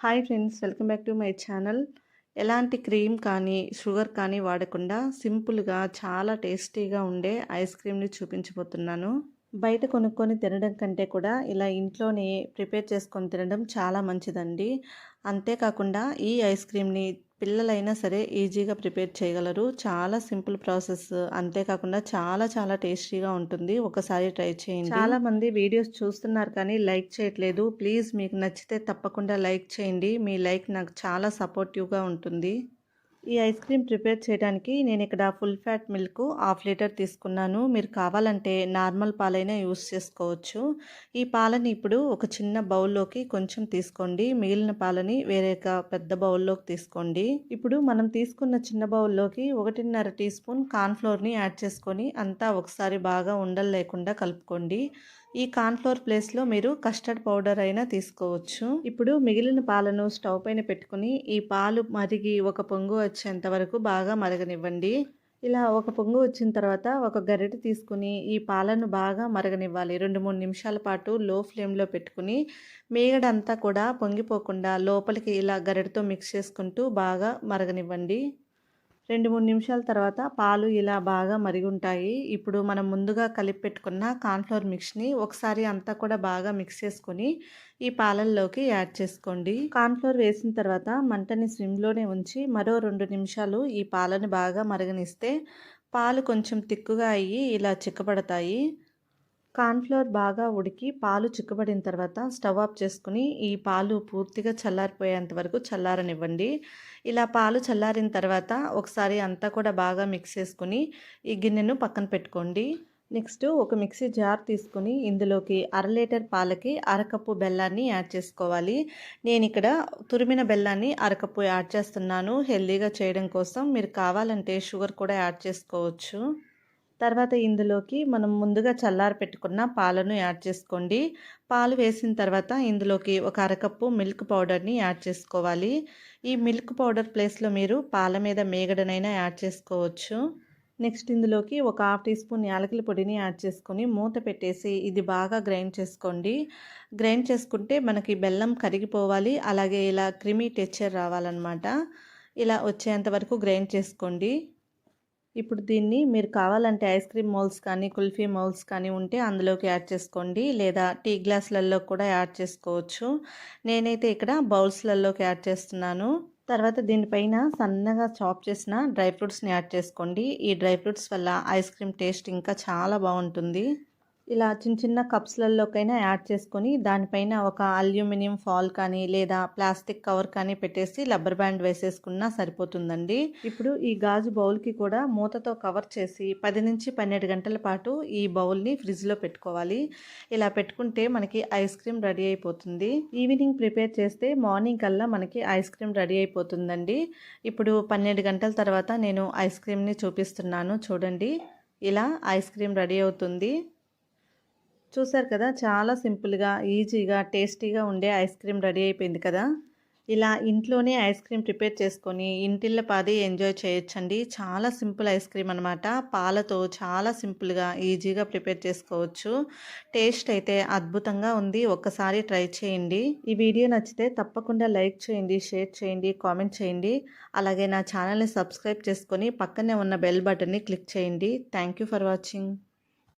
Hi friends welcome back to my channel. ఎలాంటి cream కానీ sugar కానీ వాడకుండా సింపుల్గా చాలా టేస్టీగా ఉండే ఐస్ క్రీమ్ని చూపించబోతున్నాను. బయట కొనుక్కొని తినడం కంటే కూడా ఇలా ఇంట్లోనే ప్రిపేర్ చేసుకొని తినడం చాలా మంచిదండి. అంతేకాకుండా ఈ ఐస్ క్రీమ్ని పిల్లలైనా సరే ఈజీగా ప్రిపేర్ చేయగలరు. చాలా సింపుల్ ప్రాసెస్. అంతేకాకుండా చాలా చాలా టేస్టీగా ఉంటుంది. ఒకసారి ట్రై చేయండి. చాలా మంది వీడియోస్ చూస్తున్నారు కానీ లైక్ చేయట్లేదు. ప్లీజ్ మీకు నచ్చితే తప్పకుండా లైక్ చేయండి. మీ లైక్ నాకు చాలా సపోర్టివ్గా ఉంటుంది. ఈ ఐస్ క్రీమ్ ప్రిపేర్ చేయడానికి నేను ఇక్కడ full fat milk half litre తీసుకున్నాను. మీరు కావాలంటే నార్మల్ పాలైనా యూస్ చేసుకోవచ్చు. ఈ పాలని ఇప్పుడు ఒక చిన్న బౌల్లోకి కొంచెం తీసుకోండి. మిగిలిన పాలని వేరే పెద్ద బౌల్లోకి తీసుకోండి. ఇప్పుడు మనం తీసుకున్న చిన్న బౌల్లోకి ఒకటిన్నర టీ స్పూన్ కార్న్ఫ్లోర్ని యాడ్ చేసుకొని అంతా ఒకసారి బాగా ఉండలు లేకుండా కలుపుకోండి. ఈ కార్న్ఫ్లోర్ ప్లేస్లో మీరు కస్టర్డ్ పౌడర్ అయినా తీసుకోవచ్చు. ఇప్పుడు మిగిలిన పాలను స్టవ్ పైన పెట్టుకుని ఈ పాలు మరిగి ఒక పొంగు వచ్చేంత వరకు బాగా మరగనివ్వండి. ఇలా ఒక పొంగు వచ్చిన తర్వాత ఒక గరిటె తీసుకుని ఈ పాలను బాగా మరగనివ్వాలి. రెండు మూడు నిమిషాల పాటు లో ఫ్లేమ్లో పెట్టుకుని మేగడంతా కూడా పొంగిపోకుండా లోపలికి ఇలా గరిటెతో మిక్స్ చేసుకుంటూ బాగా మరగనివ్వండి. రెండు మూడు నిమిషాల తర్వాత పాలు ఇలా బాగా మరిగుంటాయి. ఇప్పుడు మనం ముందుగా కలిపి పెట్టుకున్న కార్న్ఫ్లవర్ మిక్స్ని ఒకసారి అంతా కూడా బాగా మిక్స్ చేసుకొని ఈ పాలల్లోకి యాడ్ చేసుకోండి. కార్న్ఫ్లవర్ వేసిన తర్వాత మంటని స్విమ్లోనే ఉంచి మరో రెండు నిమిషాలు ఈ పాలని బాగా మరగనిస్తే పాలు కొంచెం తిక్కుగా అయ్యి ఇలా చిక్కబడతాయి. కార్న్ఫ్లోర్ బాగా ఉడికి పాలు చిక్కబడిన తర్వాత స్టవ్ ఆఫ్ చేసుకుని ఈ పాలు పూర్తిగా చల్లారిపోయేంత వరకు చల్లారనివ్వండి. ఇలా పాలు చల్లారిన తర్వాత ఒకసారి అంతా కూడా బాగా మిక్స్ చేసుకుని ఈ గిన్నెను పక్కన పెట్టుకోండి. నెక్స్ట్ ఒక మిక్సీ జార్ తీసుకుని ఇందులోకి అర లీటర్ పాలకి అరకప్పు బెల్లాన్ని యాడ్ చేసుకోవాలి. నేను ఇక్కడ తురిమిన బెల్లాన్ని అరకప్పు యాడ్ చేస్తున్నాను. హెల్దీగా చేయడం కోసం మీరు కావాలంటే షుగర్ కూడా యాడ్ చేసుకోవచ్చు. తర్వాత ఇందులోకి మనం ముందుగా చల్లారి పెట్టుకున్న పాలను యాడ్ చేసుకోండి. పాలు వేసిన తర్వాత ఇందులోకి ఒక అరకప్పు మిల్క్ పౌడర్ని యాడ్ చేసుకోవాలి. ఈ మిల్క్ పౌడర్ ప్లేస్లో మీరు పాల మీద మేగడనైనా యాడ్ చేసుకోవచ్చు. నెక్స్ట్ ఇందులోకి ఒక హాఫ్ టీ స్పూన్ యాలకుల పొడిని యాడ్ చేసుకొని మూత పెట్టేసి ఇది బాగా గ్రైండ్ చేసుకోండి. గ్రైండ్ చేసుకుంటే మనకి బెల్లం కరిగిపోవాలి. అలాగే ఇలా క్రిమీ టెక్చర్ రావాలన్నమాట. ఇలా వచ్చేంత వరకు గ్రైండ్ చేసుకోండి. ఇప్పుడు దీన్ని మీరు కావాలంటే ఐస్ క్రీమ్ మౌల్స్ కానీ కుల్ఫీ మౌల్స్ కానీ ఉంటే అందులోకి యాడ్ చేసుకోండి. లేదా టీ గ్లాసులలో కూడా యాడ్ చేసుకోవచ్చు. నేనైతే ఇక్కడ బౌల్స్లలోకి యాడ్ చేస్తున్నాను. తర్వాత దీనిపైన సన్నగా చాప్ చేసిన డ్రై ఫ్రూట్స్ని యాడ్ చేసుకోండి. ఈ డ్రై ఫ్రూట్స్ వల్ల ఐస్ క్రీమ్ టేస్ట్ ఇంకా చాలా బాగుంటుంది. ఇలా చిన్న చిన్న కప్స్లలోకైనా యాడ్ చేసుకొని దానిపైన ఒక అల్యూమినియం ఫాల్ కానీ లేదా ప్లాస్టిక్ కవర్ కానీ పెట్టేసి రబ్బర్ బ్యాండ్ వేసేసుకున్నా సరిపోతుందండి. ఇప్పుడు ఈ గాజు బౌల్కి కూడా మూతతో కవర్ చేసి పది నుంచి పన్నెండు గంటల పాటు ఈ బౌల్ని ఫ్రిడ్జ్లో పెట్టుకోవాలి. ఇలా పెట్టుకుంటే మనకి ఐస్ క్రీమ్ రెడీ అయిపోతుంది. ఈవినింగ్ ప్రిపేర్ చేస్తే మార్నింగ్ కల్లా మనకి ఐస్ క్రీమ్ రెడీ అయిపోతుందండి. ఇప్పుడు పన్నెండు గంటల తర్వాత నేను ఐస్ క్రీమ్ని చూపిస్తున్నాను చూడండి. ఇలా ఐస్ క్రీమ్ రెడీ అవుతుంది. చూసారు కదా చాలా సింపుల్గా ఈజీగా టేస్టీగా ఉండే ఐస్ క్రీమ్ రెడీ అయిపోయింది కదా. ఇలా ఇంట్లోనే ఐస్ క్రీమ్ ప్రిపేర్ చేసుకొని ఇంటిల్ల పాది ఎంజాయ్ చేయొచ్చండి. చాలా సింపుల్ ఐస్ క్రీమ్ అనమాట పాలతో చాలా సింపుల్గా ఈజీగా ప్రిపేర్ చేసుకోవచ్చు. టేస్ట్ అయితే అద్భుతంగా ఉంది. ఒక్కసారి ట్రై చేయండి. ఈ వీడియో నచ్చితే తప్పకుండా లైక్ చేయండి షేర్ చేయండి కామెంట్ చేయండి. అలాగే నా ఛానల్ని సబ్స్క్రైబ్ చేసుకొని పక్కనే ఉన్న బెల్ బటన్ని క్లిక్ చేయండి. Thank for watching.